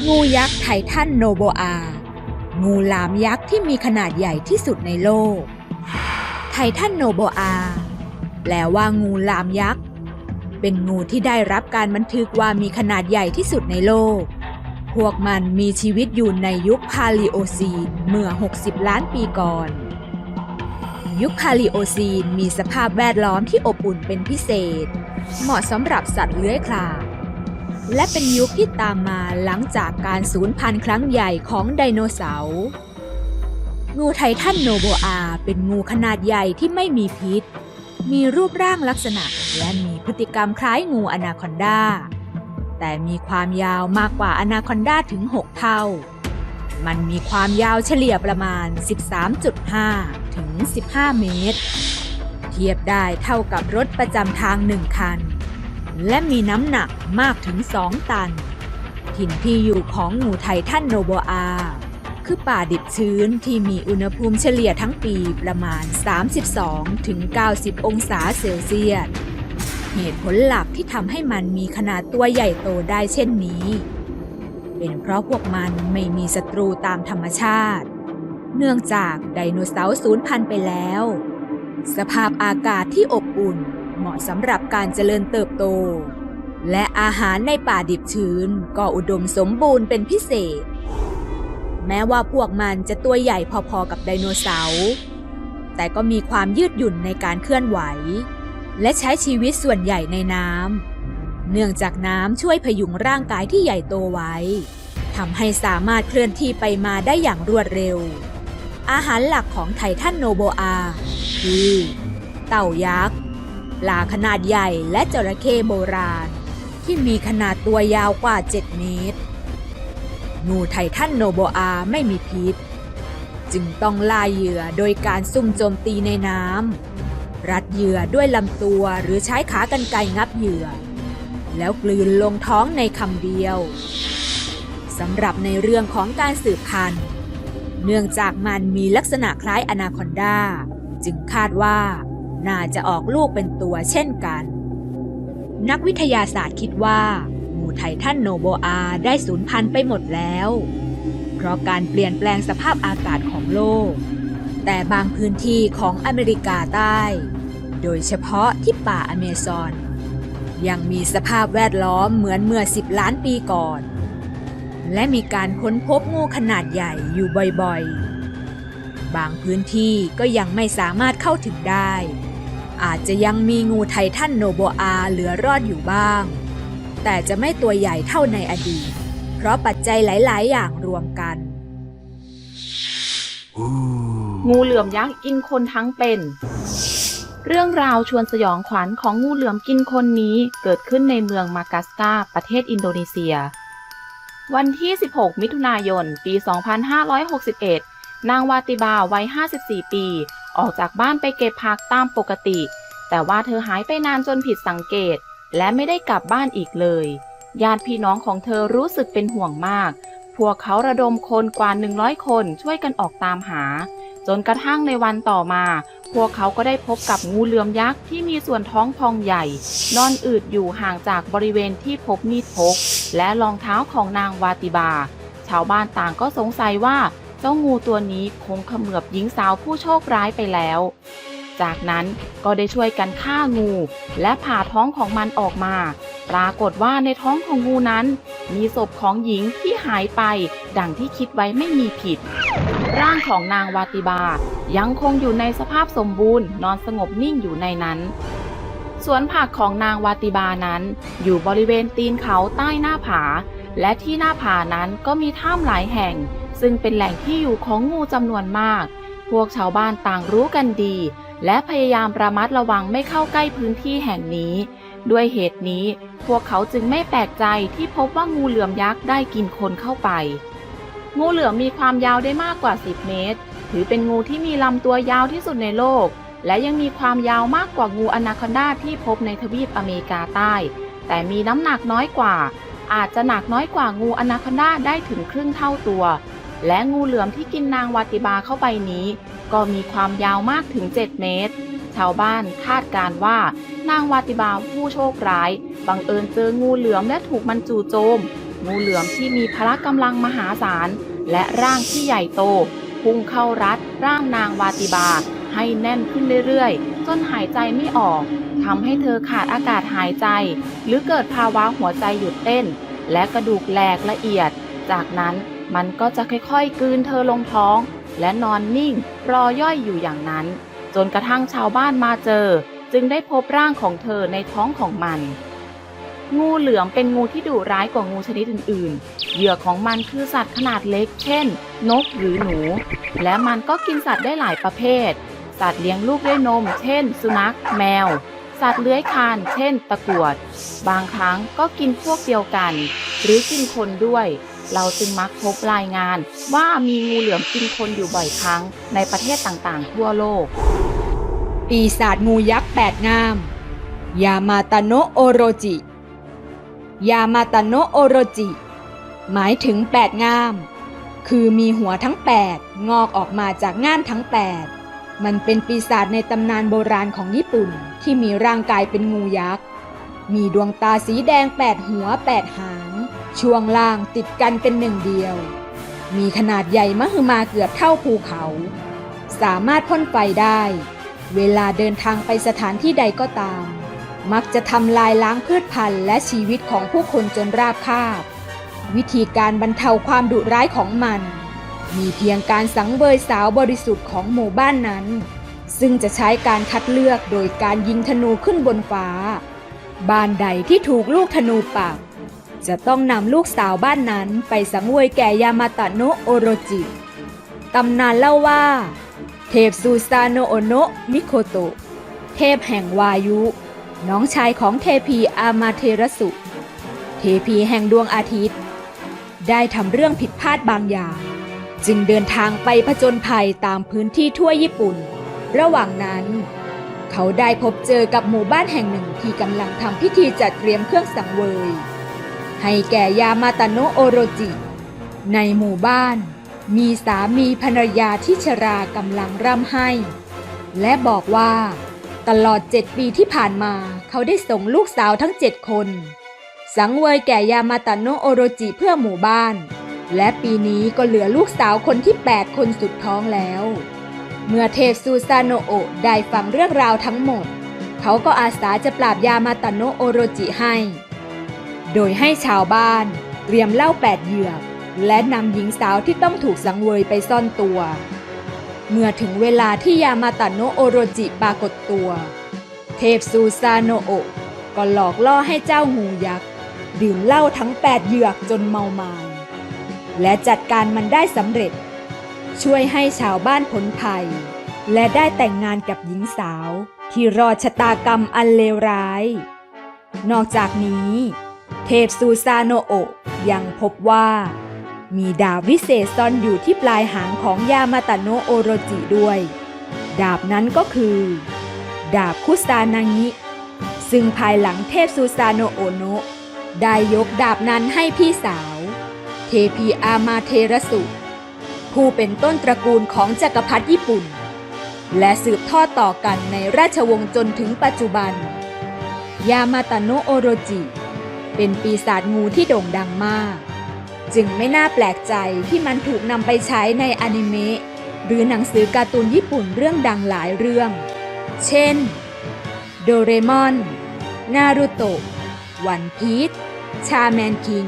งูยักษ์ไททันโนโบอา งูหลามยักษ์ที่มีขนาดใหญ่ที่สุดในโลก ไททันโนโบอา แปลว่างูหลามยักษ์ เป็นงูที่ได้รับการบันทึกว่ามีขนาดใหญ่ที่สุดในโลก พวกมันมีชีวิตอยู่ในยุคพาลิโอซีนเมื่อ 60 ล้านปีก่อน ยุคพาลิโอซีนมีสภาพแวดล้อมที่อบอุ่นเป็นพิเศษ เหมาะสำหรับสัตว์เลื้อยคลาน และเป็นยุคที่ตามมาหลังจากการสูญพันธุ์ครั้งใหญ่ของไดโนเสาร์งูไททันโนโบอาเป็นงูขนาดใหญ่ที่ไม่มีพิษ มีรูปร่างลักษณะและมีพฤติกรรมคล้ายงูอนาคอนดา แต่มีความยาวมากกว่าอนาคอนดาถึง 6 เท่า มันมีความยาวเฉลี่ยประมาณ 13.5 ถึง 15 เมตร เทียบได้เท่ากับรถประจำทางหนึ่งคัน และมีน้ำหนักมากถึง2ตัน ถิ่นที่อยู่ของงูไททันโนโบอา คือป่าดิบชื้นที่มีอุณหภูมิเฉลี่ยทั้งปีประมาณ 32ถึง90 องศาเซลเซียส เหตุผลหลักที่ทำให้มันมีขนาดตัวใหญ่โตได้เช่นนี้ เป็นเพราะพวกมันไม่มีศัตรูตามธรรมชาติ เนื่องจากไดโนเสาร์สูญพันธุ์ไปแล้ว สภาพอากาศที่อบอุ่น เหมาะสำหรับการเจริญเติบโต และอาหารในป่าดิบชื้นก็อุดมสมบูรณ์เป็นพิเศษ แม้ว่าพวกมันจะตัวใหญ่พอๆกับไดโนเสาร์แต่ก็มีความยืดหยุ่นในการเคลื่อนไหว และใช้ชีวิตส่วนใหญ่ในน้ำเนื่องจากน้ำช่วยพยุงร่างกายที่ใหญ่โตไว้ทำให้สามารถเคลื่อนที่ไปมาได้อย่างรวดเร็ว อาหารหลักของไททันโนโบอา คือ เต่ายักษ์ ปลาขนาดใหญ่และจระเข้โบราณ ที่มีขนาดตัวยาวกว่า 7 เมตร งูไททันโนโบอาไม่มีพิษ จึงต้องล่าเหยื่อโดยการซุ่มโจมตีในน้ำรัดเหยื่อด้วยลำตัวหรือใช้ขากรรไกรงับเหยื่อ แล้วกลืนลงท้องในคำเดียวสำหรับในเรื่องของการสืบพันธุ์ เนื่องจากมันมีลักษณะคล้ายอนาคอนดา จึงคาดว่า น่าจะออกลูกเป็นตัวเช่นกัน นักวิทยาศาสตร์คิดว่างูไททันโนโบอาได้สูญพันธุ์ไปหมดแล้ว เพราะการเปลี่ยนแปลงสภาพอากาศของโลก แต่บางพื้นที่ของอเมริกาใต้ โดยเฉพาะที่ป่าอเมซอน ยังมีสภาพแวดล้อมเหมือนเมื่อ 10 ล้านปีก่อน และมีการค้นพบงูขนาดใหญ่อยู่บ่อยๆบางพื้นที่ก็ยังไม่สามารถเข้าถึงได้ อาจจะยังมีงูไททันโนโบอาเหลือรอดอยู่บ้าง แต่จะไม่ตัวใหญ่เท่าในอดีต เพราะปัจจัยหลาย ๆ อย่างรวมกัน งูเหลือมยักษ์กินคนทั้งเป็น เรื่องราวชวนสยองขวัญของงูเหลือมกินคนนี้เกิดขึ้นในเมืองมากัสกาประเทศอินโดนีเซีย วันที่ 16 มิถุนายน ปี 2561 นางวาติบาวัย 54 ปี ออกจากบ้านไปเก็บผักตามปกติ แต่ว่าเธอหายไปนานจนผิดสังเกต และไม่ได้กลับบ้านอีกเลย ญาติพี่น้องของเธอรู้สึกเป็นห่วงมาก พวกเขาระดมคนกว่า 100 คนช่วยกันออกตามหา จนกระทั่งในวันต่อมา พวกเขาก็ได้พบกับงูเหลือมยักษ์ที่มีส่วนท้องพองใหญ่ นอนอืดอยู่ห่างจากบริเวณที่พบมีดพก และรองเท้าของนางวาติบา ชาวบ้านต่างก็สงสัยว่า เจ้างูตัวนี้คงเขมือบหญิงสาวผู้โชคร้ายไปแล้ว จากนั้นก็ได้ช่วยกันฆ่างู และผ่าท้องของมันออกมา ปรากฏว่าในท้องของงูนั้น มีศพของหญิงที่หายไป ดังที่คิดไว้ไม่มีผิด ร่างของนางวาติบา ยังคงอยู่ในสภาพสมบูรณ์ นอนสงบนิ่งอยู่ในนั้นสวนผักของนางวาติบานั้น อยู่บริเวณตีนเขาใต้หน้าผา และที่หน้าผานั้นก็มีถ้ำหลายแห่ง ซึ่งเป็นแหล่งที่อยู่ของงูจำนวนมาก พวกชาวบ้านต่างรู้กันดี และพยายามระมัดระวังไม่เข้าใกล้พื้นที่แห่งนี้ ด้วยเหตุนี้พวกเขาจึงไม่แปลกใจที่พบว่างูเหลือมยักษ์ได้กินคนเข้าไป งูเหลือมมีความยาวได้มากกว่า 10 เมตร ถือเป็นงูที่มีลำตัวยาวที่สุดในโลก และยังมีความยาวมากกว่างูอนาคอนดาที่พบในทวีปอเมริกาใต้ แต่มีน้ำหนักน้อยกว่าอาจจะหนักน้อยกว่างูอนาคอนดาได้ถึงครึ่งเท่าตัว และงูเหลือมที่กินนางวาติบาเข้าไปนี้ ก็มีความยาวมากถึง 7 เมตร ชาวบ้านคาดการว่านางวาติบาผู้โชคร้าย บังเอิญเจองูเหลือมและถูกมันจู่โจม งูเหลือมที่มีพละกำลังมหาศาล และร่างที่ใหญ่โต พุ่งเข้ารัดร่างนางวาติบา ให้แน่นขึ้นเรื่อยๆ จนหายใจไม่ออกทำให้เธอขาดอากาศหายใจ หรือเกิดภาวะหัวใจหยุดเต้น และกระดูกแหลกละเอียด จากนั้น มันก็จะค่อยๆกลืนเธอลงท้อง และนอนนิ่ง รอย่อยอยู่อย่างนั้น จนกระทั่งชาวบ้านมาเจอ จึงได้พบร่างของเธอในท้องของมัน งูเหลือมเป็นงูที่ดุร้ายกว่างูชนิดอื่นๆ เหยื่อของมันคือสัตว์ขนาดเล็ก เช่น นกหรือหนู และมันก็กินสัตว์ได้หลายประเภท สัตว์เลี้ยงลูกด้วยนม เช่น สุนัข แมว สัตว์เลื้อยคลาน เช่น ตะกรวด บางครั้งก็กินพวกเดียวกัน หรือกินคนด้วย เราจึงมักพบรายงาน ว่ามีงูเหลือมกินคนอยู่บ่อยครั้ง ในประเทศต่างๆ ทั่วโลก ปีศาจงูยักษ์แปดงาม ยามาตาโนโอโรจิ ยามาตาโนโอโรจิ หมายถึงแปดงาม คือมีหัวทั้งแปดงอกออกมาจากง่ามทั้งแปดมันเป็นปีศาจในตำนานโบราณของญี่ปุ่นที่มีร่างกายเป็นงูยักษ์ มีดวงตาสีแดงแปดหัวแปดหาง ช่วงล่างติดกันเป็นหนึ่งเดียว มีขนาดใหญ่มหึมาเกือบเท่าภูเขา สามารถพ่นไฟได้ เวลาเดินทางไปสถานที่ใดก็ตาม มักจะทำลายล้างพืชพันธุ์และชีวิตของผู้คนจนราบคาบ วิธีการบรรเทาความดุร้ายของมัน มีเพียงการสังเวยสาวบริสุทธิ์ของหมู่บ้านนั้น ซึ่งจะใช้การคัดเลือกโดยการยิงธนูขึ้นบนฟ้า บ้านใดที่ถูกลูกธนูปัก จะต้องนำลูกสาวบ้านนั้นไปสังเวยแก่ยามาตะโนะโอโรจิ ตำนานเล่าว่า เทพซูซาโนโอโนะมิโคโตะเทพแห่งวายุ น้องชายของเทพีอามาเทรสุ เทพีแห่งดวงอาทิตย์ ได้ทำเรื่องผิดพลาดบางอย่าง จึงเดินทางไปผจญภัยตามพื้นที่ทั่วญี่ปุ่น ระหว่างนั้นเขาได้พบเจอกับหมู่บ้านแห่งหนึ่งที่กำลังทำพิธีจัดเตรียมเครื่องสังเวย ให้แก่ยามาตาโนโอโรจิ ในหมู่บ้าน มีสามีภรรยาที่ชรากำลังร่ำไห้ และบอกว่า ตลอดเจ็ดปีที่ผ่านมาเขาได้ส่งลูกสาวทั้งเจ็ดคน สังเวยแก่ยามาตาโนโอโรจิเพื่อหมู่บ้าน และปีนี้ก็เหลือลูกสาวคนที่ 8 คนสุดท้องแล้ว เมื่อเทพซูซาโนโอได้ฟังเรื่องราวทั้งหมด เขาก็อาสาจะปราบยามาตาโนโอโรจิให้ โดยให้ชาวบ้านเตรียมเหล้าแปดเหยือกและนำหญิงสาวที่ต้องถูกสังเวยไปซ่อนตัว เมื่อถึงเวลาที่ยามาตะโนโอโรจิปรากฏตัว เทพซูซาโนโอะก็หลอกล่อให้เจ้างูยักษ์ดื่มเหล้าทั้งแปดเหยือกจนเมามายและจัดการมันได้สำเร็จ ช่วยให้ชาวบ้านพ้นภัย และได้แต่งงานกับหญิงสาว ที่รอดชะตากรรมอันเลวร้าย นอกจากนี้ เทพซูซาโนโอะยังพบว่า มีดาบวิเศษซ่อนอยู่ที่ปลายหางของยามาตะโนโอโรจิด้วย ดาบนั้นก็คือ ดาบคุซานางิ ซึ่งภายหลังเทพซูซาโนโอโนะได้ยกดาบนั้นให้พี่สาว เทพีอามาเทรสุ ผู้เป็นต้นตระกูลของจักรพรรดิญี่ปุ่น และสืบทอดต่อกันในราชวงศ์จนถึงปัจจุบัน ยามาตะโนโอโรจิ เป็นปีศาจงูที่โด่งดังมาก จึงไม่น่าแปลกใจที่มันถูกนำไปใช้ในอนิเมะหรือหนังสือการ์ตูนญี่ปุ่นเรื่องดังหลายเรื่อง เช่น โดเรมอน นารูโตะ วันพีช ชาแมนคิง